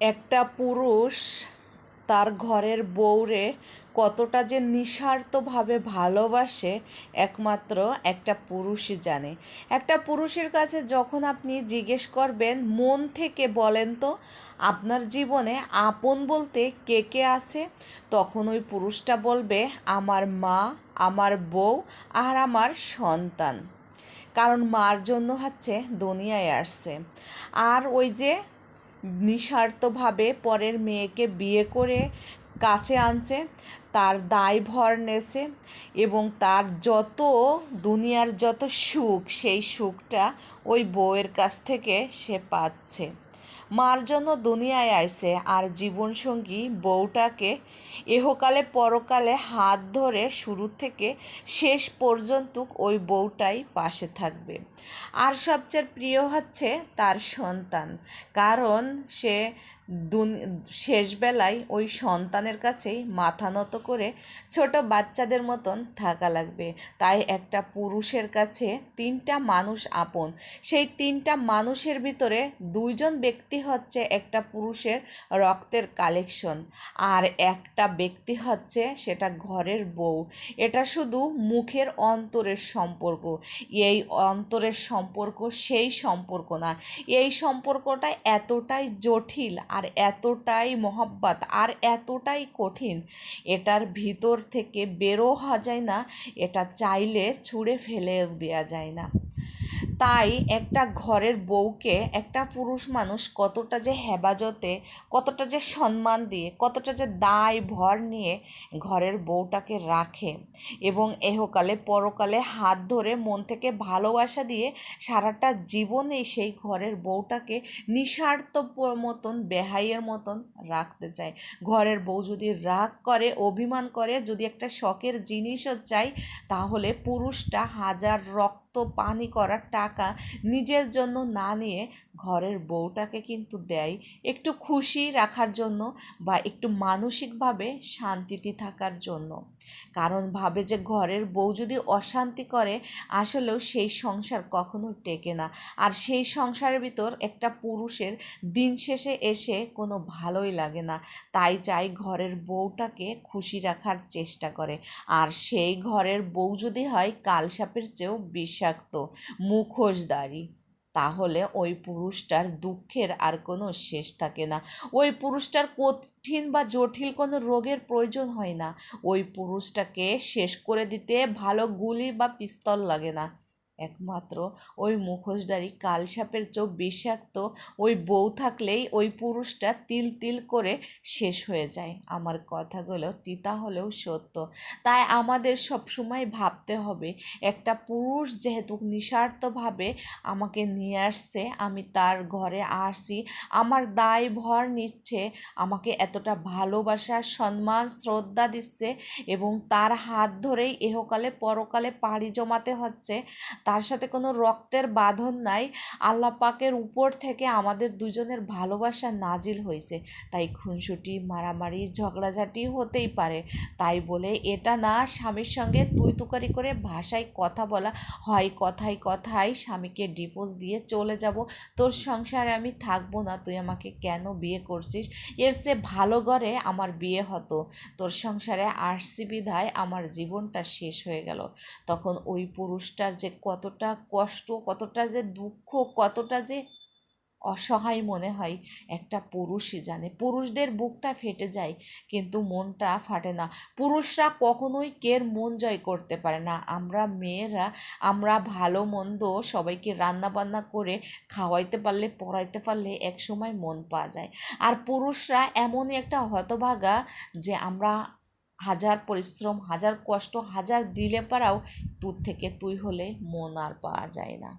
একটা পুরুষ তার ঘরের বউরে কতটা যে নিঃস্বার্থভাবে ভালোবাসে, একমাত্র একটা পুরুষই জানে। একটা পুরুষের কাছে যখন আপনি জিজ্ঞেস করবেন, মন থেকে বলেন তো, আপনার জীবনে আপন বলতে কে কে আছে? তখন ওই পুরুষটা বলবে, আমার মা, আমার বউ আর আমার সন্তান। কারণ মার জন্য হচ্ছে দুনিয়ায় আসছে। আর ওই যে নিঃস্বার্থভাবে পরের মেয়েকে বিয়ে করে কাছে আনছে, তার দায়ভর নেছে এবং তার যত, দুনিয়ার যত সুখ, সেই সুখটা ওই বউয়ের কাছ থেকে সে পাচ্ছে। মার জন্য দুনিয়ায় আইছে আর জীবনসঙ্গী বউটাকে এহকালে পরকালে হাত ধরে শুরু থেকে শেষ পর্যন্ত ওই বউটাই পাশে থাকবে। আর সবচেয়ে প্রিয় হচ্ছে তার সন্তান, কারণ সে শেষবেলায় ওই সন্তানের কাছেই মাথা নত করে ছোট বাচ্চাদের মতন থাকা লাগবে। তাই একটা পুরুষের কাছে তিনটা মানুষ আপন। সেই তিনটা মানুষের ভিতরে দুইজন ব্যক্তি হচ্ছে একটা পুরুষের রক্তের কালেকশন আর একটা ব্যক্তি হচ্ছে সেটা ঘরের বউ। এটা শুধু মুখের অন্তরের সম্পর্ক। এই অন্তরের সম্পর্ক সেই সম্পর্ক না। এই সম্পর্কটা এতটাই জটিল আর এতটাই মহাব্বাত আর এতটাই কঠিন। এটার ভিতর থেকে বেরো হওয়া যায় না, এটা চাইলে ছুঁড়ে ফেলেও দেওয়া যায় না। তাই একটা ঘরের বউকে একটা পুরুষ মানুষ কতটা যে হেফাজতে, কতটা যে সম্মান দিয়ে, কতটা যে দায় ভর নিয়ে ঘরের বউটাকে রাখে এবং এহকালে, পরকালে হাত ধরে মন থেকে ভালোবাসা দিয়ে সারাটা জীবনে সেই ঘরের বউটাকে নিঃস্বার্থ মতন, বেহাইয়ের মতন রাখতে চায়। ঘরের বউ যদি রাগ করে, অভিমান করে, যদি একটা শখের জিনিসও চায়, তাহলে পুরুষটা হাজার রক্ত পানি করার টাকা নিজের জন্য না নিয়ে ঘরের বউটাকে কিন্তু দেয়। একটু খুশি রাখার জন্য বা একটু মানসিকভাবে শান্তিতে থাকার জন্য। কারণ ভাবে যে ঘরের বউ যদি অশান্তি করে, আসলেও সেই সংসার কখনো টেকে না। আর সেই সংসারের ভিতর একটা পুরুষের দিন শেষে এসে কোনো ভালোই লাগে না। তাই চাই ঘরের বউটাকে খুশি রাখার চেষ্টা করে। আর সেই ঘরের বউ যদি হয়, কালসাপের চেয়েও বেশি বিষাক্ত, মুখোশধারী, তাহলে ওই পুরুষটার দুঃখের আর কোনো শেষ থাকে না। ওই পুরুষটার কঠিন বা জটিল কোনো রোগের প্রয়োজন হয় না। ওই পুরুষটাকে শেষ করে দিতে ভালো গুলি বা পিস্তল লাগে না। একমাত্র ওই মুখোশধারী কালসাপের চোখ বিষাক্ত, ওই বউ থাকলেই ওই পুরুষটা তিল তিল করে শেষ হয়ে যায়। আমার কথাগুলো তিতা হলেও সত্য। তাই আমাদের সবসময় ভাবতে হবে, একটা পুরুষ যেহেতু নিঃস্বার্থভাবে আমাকে নিয়ে আসছে, আমি তার ঘরে আসি, আমার দায় ভর নিচ্ছে, আমাকে এতটা ভালোবাসা, সম্মান, শ্রদ্ধা দিচ্ছে এবং তার হাত ধরেই এহকালে পরকালে পাড়ি জমাতে হচ্ছে তার সাথে কোনো রক্তের বাঁধন নাই। আল্লাহ পাকের উপর থেকে আমাদের দুজনের ভালোবাসা নাজিল হয়েছে। তাই খুনসুটি, মারামারি, ঝগড়াঝাটি হতেই পারে। তাই বলে এটা না, স্বামীর সঙ্গে তুই তুকারি করে ভাষায় কথা বলা। হয় কথায় কথায় স্বামীকে ডিভোর্স দিয়ে চলে যাব। তোর সংসারে আমি থাকব না, তুই আমাকে কেন বিয়ে করছিস? এর সে ভালো ঘরে আমার বিয়ে হতো। তোর সংসারে আসছি বিধায় আমার জীবনটা শেষ হয়ে গেল। তখন ওই পুরুষটার যে কত কতটা কষ্ট, কতটা যে দুঃখ, কতটা যে অসহায় মনে হয়। একটা পুরুষই জানে, পুরুষদের বুকটা ফেটে যায় কিন্তু মনটা ফাটে না। পুরুষরা কখনোই কের মন জয় করতে পারে না। আমরা মেয়েরা, আমরা ভালো মন্দ সবাইকে রান্না বান্না করে খাওয়াইতে পারলে, পড়াইতে পারলে এক সময় মন পাওয়া যায়। আর পুরুষরা এমনই একটা হতভাগা যে আমরা হাজার পরিশ্রম, হাজার কষ্ট, হাজার দিলে পারাও তুর থেকে তুই হলে মন আর পাওয়া যায় না।